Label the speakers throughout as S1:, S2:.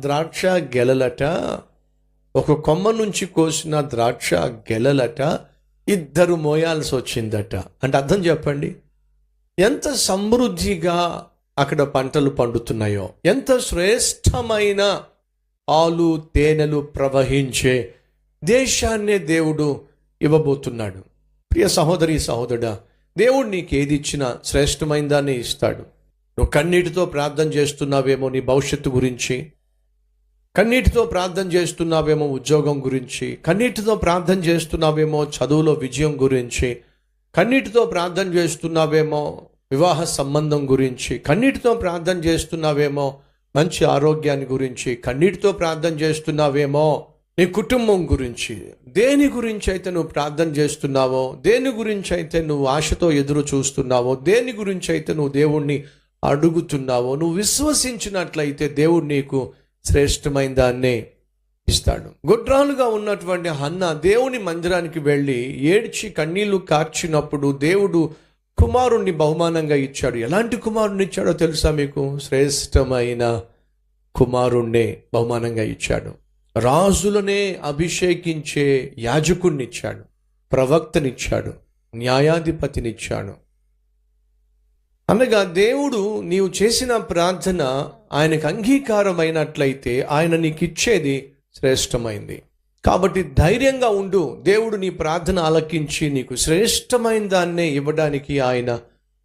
S1: ద్రాక్ష గెలలట ఒక కొమ్మ నుంచి కోసిన ద్రాక్ష గెలలట ఇద్దరు మోయాల్సి వచ్చిందట. అంటే అర్థం చెప్పండి. ఎంత సమృద్ధిగా అక్కడ పంటలు పండుతున్నాయో ఎంత శ్రేష్టమైన ఆలు తేనెలు ప్రవహించే దేశాన్నే దేవుడు ఇవ్వబోతున్నాడు. ప్రియ సహోదరి సహోదరుడా దేవుడు నీకు ఏది ఇచ్చినా శ్రేష్టమైన దాన్ని ఇస్తాడు. నువ్వు కన్నీటితో ప్రార్థన చేస్తున్నావేమో నీ భవిష్యత్తు గురించి. కన్నీటితో ప్రార్థన చేస్తున్నావేమో ఉద్యోగం గురించి కన్నీటితో ప్రార్థన చేస్తున్నావేమో చదువులో విజయం గురించి కన్నీటితో ప్రార్థన చేస్తున్నావేమో వివాహ సంబంధం గురించి కన్నీటితో ప్రార్థన చేస్తున్నావేమో మంచి ఆరోగ్యాన్ని గురించి కన్నీటితో ప్రార్థన చేస్తున్నావేమో నీ కుటుంబం గురించి. దేని గురించి అయితే నువ్వు ప్రార్థన చేస్తున్నావో దేని గురించి అయితే నువ్వు ఆశతో ఎదురు చూస్తున్నావో దేని గురించి అయితే నువ్వు దేవుణ్ణి అడుగుతున్నావో నువ్వు విశ్వసించినట్లయితే దేవుడు నీకు శ్రేష్టమైన దాన్నే ఇస్తాడు. గుడ్రాలుగా ఉన్నటువంటి హన్న దేవుని మందిరానికి వెళ్ళి ఏడ్చి కన్నీళ్ళు కార్చినప్పుడు దేవుడు కుమారుణ్ణి బహుమానంగా ఇచ్చాడు. ఎలాంటి కుమారుణ్ణి ఇచ్చాడో తెలుసా మీకు? శ్రేష్టమైన కుమారుణ్ణే బహుమానంగా ఇచ్చాడు. రాజులనే అభిషేకించే యాజకుణ్ణిచ్చాడు ప్రవక్తనిచ్చాడు. న్యాయాధిపతినిచ్చాడు. అనగా దేవుడు నీవు చేసిన ప్రార్థన ఆయనకు అంగీకారమైనట్లయితే ఆయన నీకు ఇచ్చేది శ్రేష్టమైంది. కాబట్టి ధైర్యంగా ఉండు. దేవుడు నీ ప్రార్థన ఆలకించి నీకు శ్రేష్టమైన దాన్నే ఇవ్వడానికి ఆయన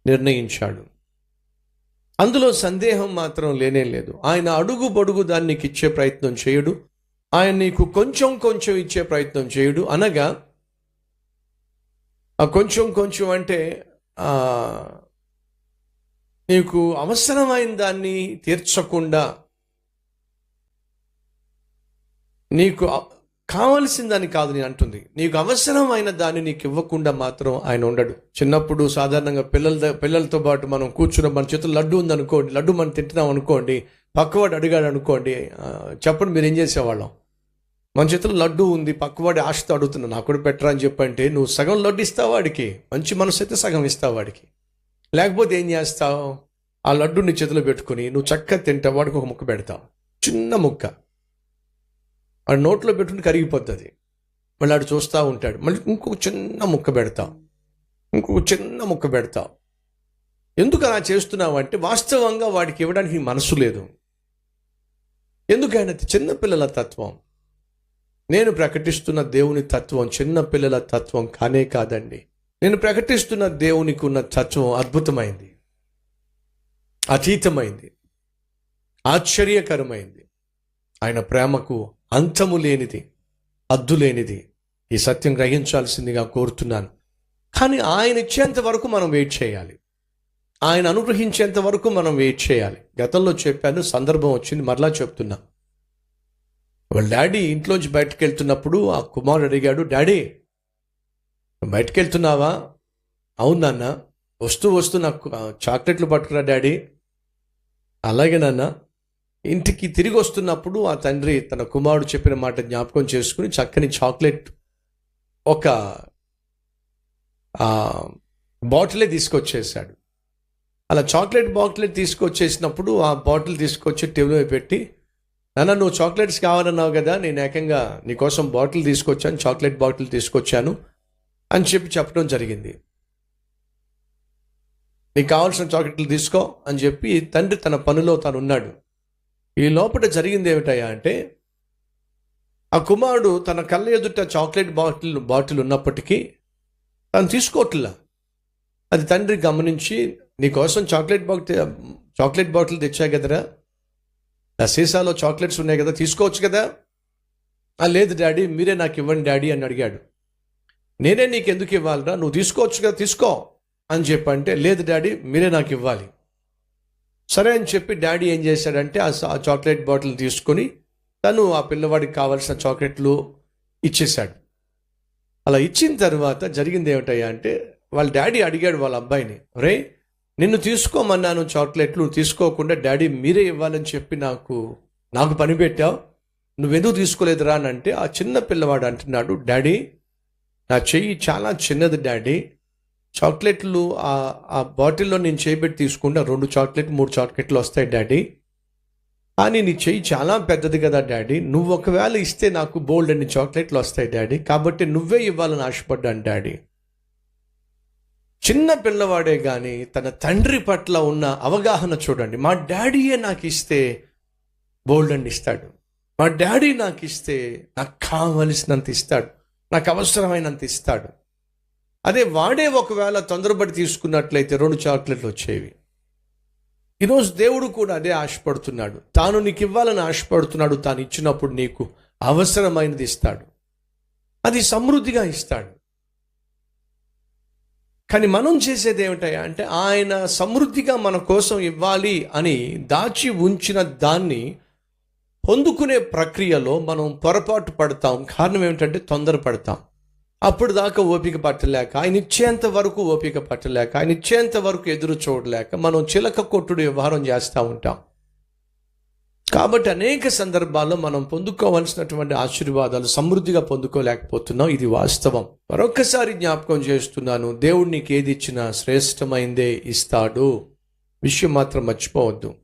S1: నిర్ణయించాడు. అందులో సందేహం మాత్రం లేనే లేదు. ఆయన అడుగు పొడుగు దాన్ని నీకు ఇచ్చే ప్రయత్నం చేయడు. ఆయన నీకు కొంచెం కొంచెం ఇచ్చే ప్రయత్నం చేయడు. అనగా ఆ కొంచెం కొంచెం అంటే నీకు అవసరమైన దాన్ని తీర్చకుండా నీకు కావలసిన దాన్ని కాదు నేను అంటుంది. నీకు అవసరమైన దాన్ని నీకు ఇవ్వకుండా మాత్రం ఆయన ఉండడు. చిన్నప్పుడు సాధారణంగా పిల్లల పిల్లలతో పాటు మనం కూర్చున్న మన చేతుల్లో లడ్డు ఉందనుకోండి లడ్డు మనం తింటున్నాం అనుకోండి పక్కవాడు అడిగాడు అనుకోండి చెప్పండి మీరు ఏం చేసేవాళ్ళం? మన చేతిలో లడ్డు ఉంది పక్కవాడి ఆశతో అడుగుతున్నా నాకు కూడా పెట్టరా అని చెప్పంటే నువ్వు సగం లడ్డు ఇస్తావు వాడికి? మంచి మనసు అయితే సగం ఇస్తావు వాడికి? లేకపోతే ఏం చేస్తావు? ఆ లడ్డు నీ చేతిలో పెట్టుకుని నువ్వు చక్కగా తింటావు వాడికి ఒక ముక్క పెడతావు చిన్న ముక్క. వాడు నోట్లో పెట్టుకుని కరిగిపోతుంది. మళ్ళీ ఆడు చూస్తూ ఉంటాడు. మళ్ళీ ఇంకొక చిన్న ముక్క పెడతావు ఇంకొక చిన్న ముక్క పెడతావు ఎందుకు అలా చేస్తున్నావు అంటే వాస్తవంగా వాడికి ఇవ్వడానికి మనసు లేదు. ఎందుకైనా చిన్నపిల్లల తత్వం. నేను ప్రకటిస్తున్న దేవుని తత్వం చిన్న పిల్లల తత్వం కానే కాదండి. నేను ప్రకటిస్తున్న దేవునికి ఉన్న తత్వం అద్భుతమైంది. అతీతమైంది. ఆశ్చర్యకరమైంది. ఆయన ప్రేమకు అంతము లేనిది అద్దు లేనిది ఈ సత్యం గ్రహించాల్సిందిగా కోరుతున్నాను. కానీ ఆయన ఇచ్చేంత వరకు మనం వెయిట్ చేయాలి. ఆయన అనుగ్రహించేంత వరకు మనం వెయిట్ చేయాలి. గతంలో చెప్పాను సందర్భం వచ్చింది మరలా చెప్తున్నా. వాళ్ళ డాడీ ఇంట్లోంచి బయటకు వెళ్తున్నప్పుడు ఆ కుమారుడు అడిగాడు డాడీ బయటకు వెళ్తున్నావా అవును నాన్న. వస్తూ వస్తూ నాకు చాక్లెట్లు పట్టుకురా డాడీ. అలాగే నాన్న. ఇంటికి తిరిగి వస్తున్నప్పుడు ఆ తండ్రి తన కుమారుడు చెప్పిన మాట జ్ఞాపకం చేసుకుని చక్కని చాక్లెట్ ఒక బాటిలే తీసుకొచ్చేసాడు అలా చాక్లెట్ బాటిల్ తీసుకొచ్చేసినప్పుడు ఆ బాటిల్ తీసుకొచ్చి టేబుల్ పెట్టి నాన్న నువ్వు చాక్లెట్స్ కావాలన్నావు కదా నేను ఏకంగా నీకోసం బాటిల్ తీసుకొచ్చాను చాక్లెట్ బాటిల్ తీసుకొచ్చాను. అని చెప్పి చెప్పడం జరిగింది. నీకు కావాల్సిన చాక్లెట్లు తీసుకో అని చెప్పి తండ్రి తన పనిలో తాను ఉన్నాడు. ఈ లోపల జరిగింది ఏమిటయ్యా అంటే ఆ కుమారుడు తన కళ్ళ ఎదుట చాక్లెట్ బాటిల్ బాటిల్ ఉన్నప్పటికీ తను తీసుకోవట్లా అది తండ్రి గమనించి నీకోసం చాక్లెట్ బాటిల్ చాక్లెట్ బాటిల్ తెచ్చా కదరా? ఆ సీసాలో చాక్లెట్స్ ఉన్నాయి కదా తీసుకోవచ్చు కదా? లేదు డాడీ మీరే నాకు ఇవ్వండి డాడీ అని అడిగాడు. నేనే నీకు ఎందుకు ఇవ్వాలిరా? నువ్వు తీసుకోవచ్చు కదా తీసుకో అని చెప్పి అంటే లేదు డాడీ మీరే నాకు ఇవ్వాలి. సరే అని చెప్పి డాడీ ఏం చేశాడంటే ఆ చాక్లెట్ బాటిల్ తీసుకొని తను ఆ పిల్లవాడికి కావాల్సిన చాక్లెట్లు ఇచ్చేశాడు. అలా ఇచ్చిన తర్వాత జరిగింది ఏమిటయ్యా అంటే వాళ్ళ డాడీ అడిగాడు వాళ్ళ అబ్బాయిని రే నిన్ను తీసుకోమన్నాను చాక్లెట్లు తీసుకోకుండా డాడీ మీరే ఇవ్వాలని చెప్పి నాకు నాకు పని పెట్టావు. నువ్వెందుకు తీసుకోలేదురా? అని అంటే ఆ చిన్న పిల్లవాడు అంటున్నాడు డాడీ నా చెయ్యి చాలా చిన్నది డాడీ. చాక్లెట్లు ఆ బాటిల్లో నేను చేయబెట్టి తీసుకుంటే రెండు చాక్లెట్ మూడు చాక్లెట్లు వస్తాయి డాడీ. కానీ నీ చెయ్యి చాలా పెద్దది కదా డాడీ. నువ్వు ఒకవేళ ఇస్తే నాకు బోల్డ్ అన్ని చాక్లెట్లు వస్తాయి డాడీ. కాబట్టి నువ్వే ఇవ్వాలని ఆశపడ్డాను డాడీ. చిన్న పిల్లవాడే కానీ తన తండ్రి పట్ల ఉన్న అవగాహన చూడండి. మా డాడీయే నాకు ఇస్తే బోల్డ్ అండ్ ఇస్తాడు. మా డాడీ నాకు ఇస్తే నాకు కావలసినంత ఇస్తాడు. నాకు అవసరమైనంత ఇస్తాడు. అదే వాడే ఒకవేళ తొందరపడి తీసుకున్నట్లయితే రెండు చాక్లెట్లు వచ్చేవి. ఈరోజు దేవుడు కూడా అదే ఆశపడుతున్నాడు. తాను నీకు ఇవ్వాలని ఆశపడుతున్నాడు. తాను ఇచ్చినప్పుడు నీకు అవసరమైనది ఇస్తాడు. అది సమృద్ధిగా ఇస్తాడు. కానీ మనం చేసేది ఏమిటయ్యా అంటే ఆయన సమృద్ధిగా మన కోసం ఇవ్వాలి అని దాచి ఉంచిన దాన్ని పొందుకునే ప్రక్రియలో మనం పొరపాటు పడతాం. కారణం ఏమిటంటే తొందరపడతాం. అప్పుడు దాకా ఓపిక పట్టలేక ఆయన ఇచ్చేంత వరకు ఓపిక పట్టలేక ఆయన ఇచ్చేంత వరకు ఎదురు చూడలేక మనం చిలక కొట్టుడు వ్యవహారం చేస్తూ ఉంటాం. కాబట్టి అనేక సందర్భాల్లో మనం పొందుకోవలసినటువంటి ఆశీర్వాదాలు సమృద్ధిగా పొందుకోలేకపోతున్నాం. ఇది వాస్తవం. మరొకసారి జ్ఞాపకం చేస్తున్నాను దేవుడు నీకు ఏది ఇచ్చినా శ్రేష్టమైందే ఇస్తాడు. విషయం మాత్రం మర్చిపోవద్దు.